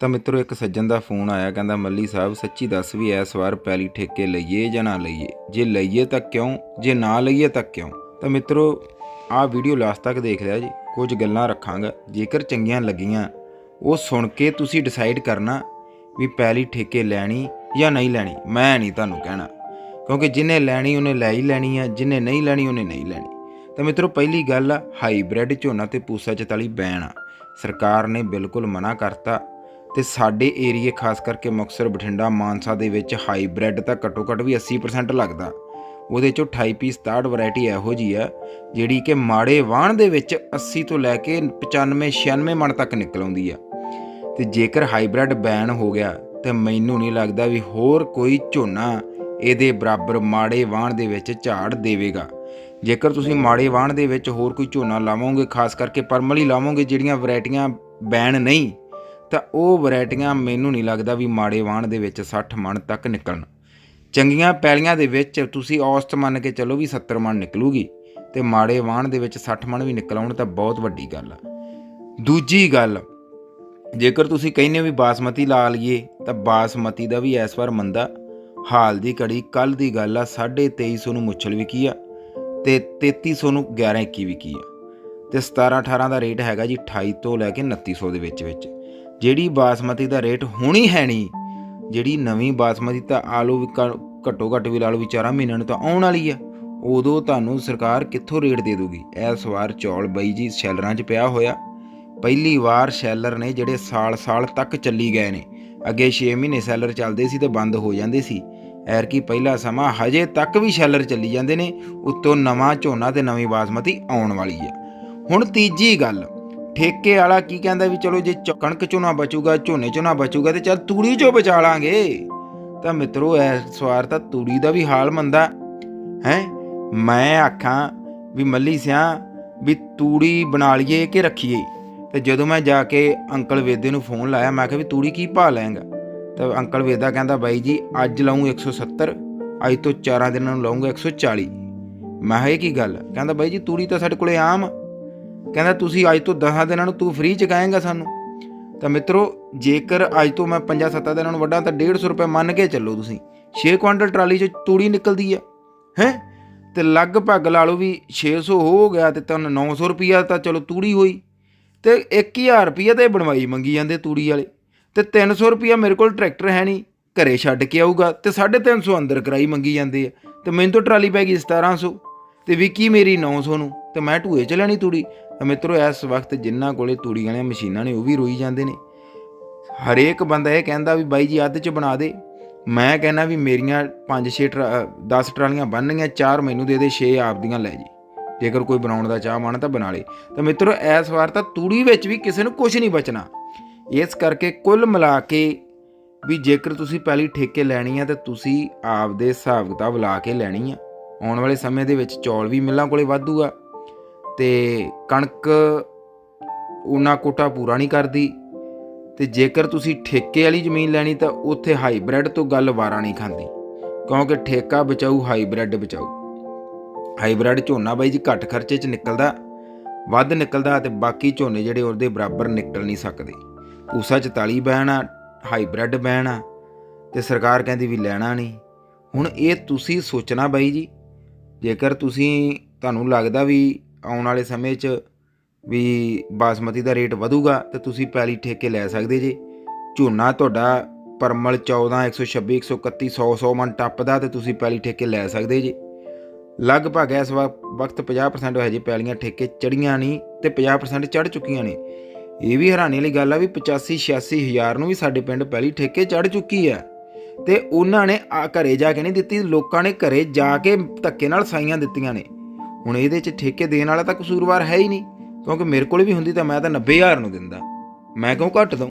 ਤਾਂ ਮਿੱਤਰੋ, ਇੱਕ ਸੱਜਣ ਦਾ ਫੋਨ ਆਇਆ, ਕਹਿੰਦਾ, ਮੱਲੀ ਸਾਹਿਬ, ਸੱਚੀ ਦੱਸ ਵੀ ਇਸ ਵਾਰ ਪੈਲੀ ਠੇਕੇ ਲਈਏ ਜਾਂ ਨਾ ਲਈਏ? ਜੇ ਲਈਏ ਤਾਂ ਕਿਉਂ? ਜੇ ਨਾ ਲਈਏ ਤਾਂ ਕਿਉਂ? ਤਾਂ ਮਿੱਤਰੋ, ਆਹ ਵੀਡੀਓ ਲਾਸਟ ਤੱਕ ਦੇਖ ਲਿਆ ਜੀ। ਕੁਝ ਗੱਲਾਂ ਰੱਖਾਂਗਾ। ਜੇਕਰ ਚੰਗੀਆਂ ਲੱਗੀਆਂ, ਉਹ ਸੁਣ ਕੇ ਤੁਸੀਂ ਡਿਸਾਈਡ ਕਰਨਾ ਵੀ ਪੈਲੀ ਠੇਕੇ ਲੈਣੀ ਜਾਂ ਨਹੀਂ ਲੈਣੀ। ਮੈਂ ਨਹੀਂ ਤੁਹਾਨੂੰ ਕਹਿਣਾ। ਕਿਉਂਕਿ ਜਿਹਨੇ ਲੈਣੀ, ਉਹਨੇ ਲੈ ਹੀ ਲੈਣੀ ਆ। ਜਿਹਨੇ ਨਹੀਂ ਲੈਣੀ, ਉਹਨੇ ਨਹੀਂ ਲੈਣੀ। ਤਾਂ ਮਿੱਤਰੋ, ਪਹਿਲੀ ਗੱਲ ਆ, ਹਾਈਬ੍ਰਿਡ ਝੋਨਾ ਤੇ ਪੂਸਾ 44 ਬੈਨ ਆ। ਸਰਕਾਰ ਨੇ ਬਿਲਕੁਲ ਮਨਾ ਕਰਤਾ। ਤੇ ਸਾਡੇ ਏਰੀਏ ਖਾਸ ਕਰਕੇ ਮੁਕਤਸਰ, ਬਠਿੰਡਾ, ਮਾਨਸਾ ਦੇ ਵਿੱਚ ਹਾਈਬ੍ਰਿਡ ਤਾਂ ਘੱਟੋ ਘੱਟ ਵੀ 80% ਲੱਗਦਾ। ਉਹਦੇ ਚੋਂ 28 ਪੀਸ 67 ਵੈਰਾਈਟੀ ਇਹੋ ਜੀ ਆ ਜਿਹੜੀ ਕਿ ਮਾੜੇ ਵਾਹਣ ਦੇ ਵਿੱਚ 80 ਤੋਂ ਲੈ ਕੇ 95 96 ਮਣ ਤੱਕ ਨਿਕਲ ਆਉਂਦੀ ਆ ਤੇ ਜੇਕਰ ਹਾਈਬ੍ਰਿਡ ਬੈਨ ਹੋ ਗਿਆ, ਤੇ ਮੈਨੂੰ ਨਹੀਂ ਲੱਗਦਾ ਵੀ ਹੋਰ ਕੋਈ ਝੋਨਾ ਇਹਦੇ ਬਰਾਬਰ ਮਾੜੇ ਵਾਹਣ ਦੇ ਵਿੱਚ ਝਾੜ ਦੇਵੇਗਾ। ਜੇਕਰ ਤੁਸੀਂ ਮਾੜੇ ਵਾਹਣ ਦੇ ਵਿੱਚ ਹੋਰ ਕੋਈ ਝੋਨਾ ਲਾਵੋਗੇ, ਖਾਸ ਕਰਕੇ ਪਰਮਲੀ ਲਾਵੋਗੇ, ਜਿਹੜੀਆਂ ਵੈਰਾਈਟੀਆਂ ਬੈਨ ਨਹੀਂ ਤਾਂ ਉਹ ਵੈਰਾਈਟੀਆਂ ਮੈਨੂੰ ਨਹੀਂ ਲੱਗਦਾ ਵੀ ਮਾੜੇ ਵਾਹਣ ਦੇ ਵਿੱਚ 60 ਮਣ ਤੱਕ ਨਿਕਲਣ। ਚੰਗੀਆਂ ਪੈਲੀਆਂ ਦੇ ਵਿੱਚ ਤੁਸੀਂ ਔਸਤ ਮੰਨ ਕੇ ਚੱਲੋ ਵੀ 70 ਮਣ ਨਿਕਲੂਗੀ ਤੇ ਮਾੜੇ ਵਾਹਣ ਦੇ ਵਿੱਚ 60 ਮਣ ਵੀ ਨਿਕਲ ਆਉਣ ਤਾਂ ਬਹੁਤ ਵੱਡੀ ਗੱਲ ਆ। ਦੂਜੀ ਗੱਲ, ਜੇਕਰ ਤੁਸੀਂ ਕਹਿੰਦੇ ਹੋ ਵੀ ਬਾਸਮਤੀ ਲਾ ਲਈਏ, ਤਾਂ ਬਾਸਮਤੀ ਦਾ ਵੀ ਇਸ ਵਾਰ ਮੰਦਾ। ਹਾਲ ਦੀ ਘੜੀ ਕੱਲ ਦੀ ਗੱਲ ਆ 2350 ਨੂੰ ਮੁੱਛਲ ਵਿਕੀ ਆ ਤੇ 3300 ਨੂੰ 1121 ਵਿਕੀ ਆ। ਤੇ 17 18 ਦਾ ਰੇਟ ਹੈਗਾ ਜੀ 28 ਤੋਂ ਲੈ ਕੇ 2900 ਦੇ ਵਿੱਚ ਵਿੱਚ। ਜਿਹੜੀ ਬਾਸਮਤੀ ਦਾ ਰੇਟ ਹੋਣੀ ਹੈ ਨਹੀਂ, ਜਿਹੜੀ ਨਵੀਂ ਬਾਸਮਤੀ ਤਾਂ ਆਲੂ ਵੀ ਘ- ਘੱਟੋ ਘੱਟ ਵੀ ਲਾ ਲਓ ਵੀ 4 ਮਹੀਨਿਆਂ ਨੂੰ ਤਾਂ ਆਉਣ ਵਾਲੀ ਆ, ਉਦੋਂ ਤੁਹਾਨੂੰ ਸਰਕਾਰ ਕਿੱਥੋਂ ਰੇਟ ਦੇ ਦੂਗੀ? ਇਸ ਵਾਰ ਚੌਲ ਬਈ ਜੀ ਸ਼ੈਲਰਾਂ 'ਚ ਪਿਆ ਹੋਇਆ। ਪਹਿਲੀ ਵਾਰ ਸ਼ੈਲਰ ਨੇ ਜਿਹੜੇ ਸਾਲ-ਸਾਲ ਤੱਕ ਚੱਲੀ ਗਏ ਨੇ, ਅੱਗੇ 6 ਮਹੀਨੇ ਸ਼ੈਲਰ ਚੱਲਦੇ ਸੀ ਤੇ ਬੰਦ ਹੋ ਜਾਂਦੇ ਸੀ। ਐਰ ਕੀ ਪਹਿਲਾ ਸਮਾਂ ਹਜੇ ਤੱਕ ਵੀ ਸ਼ੈਲਰ ਚੱਲੀ ਜਾਂਦੇ ਨੇ, ਉੱਤੋਂ ਨਵਾਂ ਝੋਨਾ ਤੇ ਨਵੀਂ ਬਾਸਮਤੀ ਆਉਣ ਵਾਲੀ ਆ। ਹੁਣ ਤੀਜੀ ਗੱਲ ਠੇਕੇ ਵਾਲਾ ਕੀ ਕਹਿੰਦਾ ਵੀ ਚਲੋ ਜੇ ਚ- ਕਣਕ ਚੋਂ ਨਾ ਬਚੂਗਾ, ਝੋਨੇ ਚੋਂ ਨਾ ਬਚੂਗਾ ਤੇ ਚੱਲ ਤੂੜੀ ਚੋਂ ਬਚਾ ਲਾਂਗੇ। ਤਾਂ ਮਿੱਤਰੋ, ਇਸ ਵਾਰ ਤਾਂ ਤੂੜੀ ਦਾ ਵੀ ਹਾਲ ਮੰਦਾ ਹੈ? ਮੈਂ ਆਖਾਂ ਵੀ ਮੱਲੀ ਸਿਆ ਵੀ ਤੂੜੀ ਬਣਾ ਲਈਏ ਕਿ ਰੱਖੀਏ? ਤੇ ਜਦੋਂ ਮੈਂ ਜਾ ਕੇ ਅੰਕਲ ਵੇਦੇ ਨੂੰ ਫੋਨ ਲਾਇਆ, ਮੈਂ ਕਿਹਾ ਵੀ ਤੂੜੀ ਕੀ ਭਾਅ ਲੈਂਗਾ ਤਾਂ ਅੰਕਲ ਵੇਦਾ ਕਹਿੰਦਾ, ਬਾਈ ਜੀ, ਅੱਜ ਲਾਉਂ 170 ਅੱਜ ਤੋਂ 4 ਦਿਨਾਂ ਨੂੰ ਲਾਉਂਗਾ 140 ਮੈਂ ਕਿਹਾ, ਇਹ ਕੀ ਗੱਲ? ਕਹਿੰਦਾ, ਬਾਈ ਜੀ, ਤੂੜੀ ਤਾਂ ਸਾਡੇ ਕੋਲੇ ਆਮ ਕਹਿੰਦਾ, ਤੁਸੀਂ ਅੱਜ ਤੋਂ 10 ਦਿਨਾਂ ਨੂੰ ਤੂੰ ਫ੍ਰੀ ਚ ਗਾਏਗਾ ਸਾਨੂੰ? ਤਾਂ ਮਿੱਤਰੋ, ਜੇਕਰ ਅੱਜ ਤੋਂ ਮੈਂ 5-7 ਦਿਨਾਂ ਨੂੰ ਵੱਡਾ ਤਾਂ 150 ਰੁਪਏ ਮੰਨ ਕੇ ਚੱਲੋ ਤੁਸੀਂ। 6 ਕੁਆਂਟਲ ਟਰਾਲੀ ਚ ਤੂੜੀ ਨਿਕਲਦੀ ਆ, ਹੈ? ਤੇ ਲਗਭਗ ਲਾ ਲਓ ਵੀ 600 ਹੋ ਗਿਆ ਤੇ ਤੁਹਾਨੂੰ 900 ਰੁਪਿਆ ਤਾਂ ਚਲੋ ਤੂੜੀ ਹੋਈ। ਤੇ 1000 ਰੁਪਿਆ ਤੇ ਬਣਵਾਈ ਮੰਗੀ ਜਾਂਦੇ ਤੂੜੀ ਵਾਲੇ। ਤੇ 300 ਰੁਪਿਆ ਮੇਰੇ ਕੋਲ ਟਰੈਕਟਰ ਹੈ ਨਹੀਂ, ਘਰੇ ਛੱਡ ਕੇ ਆਊਗਾ ਤੇ 350 ਅੰਦਰ ਕਰਾਈ ਮੰਗੀ ਜਾਂਦੇ ਆ। ਤੇ ਮੈਨੂੰ ਤਾਂ ਟਰਾਲੀ ਪੈ ਗਈ 1700 ਤੇ ਵਿਕੀ ਮੇਰੀ 900 ਨੂੰ, ਤੇ ਮੈਂ ਢੂਏ ਚ ਲੈਣੀ ਤੂੜੀ। ਮਿੱਤਰੋ, ਇਸ ਵਕਤ ਜਿਨ੍ਹਾਂ ਕੋਲੇ ਤੂੜੀ ਵਾਲੀਆਂ ਮਸ਼ੀਨਾਂ ਨੇ, ਉਹ ਵੀ ਰੋਈ ਜਾਂਦੇ ਨੇ। ਹਰੇਕ ਬੰਦਾ ਇਹ ਕਹਿੰਦਾ ਵੀ, ਬਾਈ ਜੀ, ਅੱਧ ਚ ਬਣਾ ਦੇ। ਮੈਂ ਕਹਿੰਦਾ ਵੀ, ਮੇਰੀਆਂ 5-6 10 ਟਰਾਲੀਆਂ ਬਣਨੀਆਂ 4 ਮੈਨੂੰ ਦੇ ਦੇ 6 ਆਪਦੀਆਂ ਲੈ ਜੀ। ਜੇਕਰ ਕੋਈ ਬਣਾਉਣ ਦਾ ਚਾਹ ਮਨ ਤਾਂ ਬਣਾ ਲੇ। ਤਾਂ ਮਿੱਤਰੋ, ਇਸ ਵਾਰ ਤਾਂ ਤੂੜੀ ਵਿੱਚ ਵੀ ਕਿਸੇ ਨੂੰ ਕੁਝ ਨਹੀਂ ਬਚਣਾ। ਇਸ ਕਰਕੇ ਕੁੱਲ ਮਿਲਾ ਕੇ ਵੀ ਜੇਕਰ ਤੁਸੀਂ ਪਹਿਲੀ ਠੇਕੇ ਲੈਣੀ ਆ, ਤਾਂ ਤੁਸੀਂ ਆਪਦੇ ਹਿਸਾਬ ਕਿਤਾਬ ਲਾ ਕੇ ਲੈਣੀ ਆ। ਆਉਣ ਵਾਲੇ ਸਮੇਂ ਦੇ ਵਿੱਚ ਚੌਲ ਵੀ ਮਿੱਲਾਂ ਕੋਲੇ ਵਾਧੂ ਆ। ਤੇ ਕਣਕ ਉਹਨਾਂ ਕੋਟਾ ਪੂਰਾ ਨਹੀਂ ਕਰਦੀ। ਤੇ ਜੇਕਰ ਤੁਸੀਂ ਠੇਕੇ ਵਾਲੀ ਜ਼ਮੀਨ ਲੈਣੀ ਤਾਂ ਉੱਥੇ ਹਾਈਬ੍ਰਿਡ ਤੋਂ ਗੱਲ ਵਾਰਾ ਨਹੀਂ ਖਾਂਦੀ। ਕਿਉਂਕਿ ਠੇਕਾ ਬਚਾਊ, ਹਾਈਬ੍ਰਿਡ ਬਚਾਊ। ਹਾਈਬ੍ਰਿਡ ਝੋਨਾ ਬਾਈ ਜੀ ਘੱਟ ਖਰਚੇ 'ਚ ਨਿਕਲਦਾ, ਵੱਧ ਨਿਕਲਦਾ ਤੇ ਬਾਕੀ ਝੋਨੇ ਜਿਹੜੇ ਉਹਦੇ ਬਰਾਬਰ ਨਿਕਲ ਨਹੀਂ ਸਕਦੇ। ਪੂਸਾ 44 ਬੈਣ ਆ ਹਾਈਬ੍ਰਿਡ ਬੈਣ ਆ ਤੇ ਸਰਕਾਰ ਕਹਿੰਦੀ ਵੀ ਲੈਣਾ ਨਹੀਂ। ਹੁਣ ਇਹ ਤੁਸੀਂ ਸੋਚਣਾ ਬਾਈ ਜੀ, ਜੇਕਰ ਤੁਸੀਂ, ਤੁਹਾਨੂੰ ਲੱਗਦਾ ਵੀ ਆਉਣ ਵਾਲੇ ਸਮੇਂ 'ਚ ਵੀ ਬਾਸਮਤੀ ਦਾ ਰੇਟ ਵਧੂਗਾ, ਤੇ ਤੁਸੀਂ ਪੈਲੀ ਠੇਕੇ ਲੈ ਸਕਦੇ ਜੇ। ਝੋਨਾ ਤੁਹਾਡਾ ਪਰਮਲ 14 126 131 100 100 ਮਨ ਟੱਪਦਾ, ਤੇ ਤੁਸੀਂ ਪੈਲੀ ਠੇਕੇ ਲੈ ਸਕਦੇ ਜੇ। ਲਗਭਗ ਇਸ ਵਾ- ਵਕਤ 50% ਹਜੇ ਪੈਲੀਆਂ ਠੇਕੇ ਚੜੀਆਂ ਨਹੀਂ ਤੇ 50% ਚੜ ਚੁੱਕੀਆਂ ਨੇ। ਇਹ ਵੀ ਹੈਰਾਨੀ ਵਾਲੀ ਗੱਲ ਆ ਵੀ 85 86 ਹਜ਼ਾਰ ਨੂੰ ਵੀ ਸਾਡੇ ਪਿੰਡ ਪਹਿਲੀ ਠੇਕੇ ਚੜ ਚੁੱਕੀ ਆ। ਤੇ ਉਹਨਾਂ ਨੇ ਆ ਘਰੇ ਜਾ ਕੇ ਨਹੀਂ ਦਿੱਤੀ, ਲੋਕਾਂ ਨੇ ਘਰੇ ਜਾ ਕੇ ਧੱਕੇ ਨਾਲ ਸਾਈਆਂ ਦਿੱਤੀਆਂ ਨੇ। ਹੁਣ ਇਹਦੇ 'ਚ ਠੇਕੇ ਦੇਣ ਵਾਲਾ ਤਾਂ ਕਸੂਰਵਾਰ ਹੈ ਹੀ ਨਹੀਂ, ਕਿਉਂਕਿ ਮੇਰੇ ਕੋਲ ਵੀ ਹੁੰਦੀ ਤਾਂ ਮੈਂ ਤਾਂ 90000 ਨੂੰ ਦਿੰਦਾ। ਮੈਂ ਕਿਉਂ ਘੱਟ ਦਊਂ?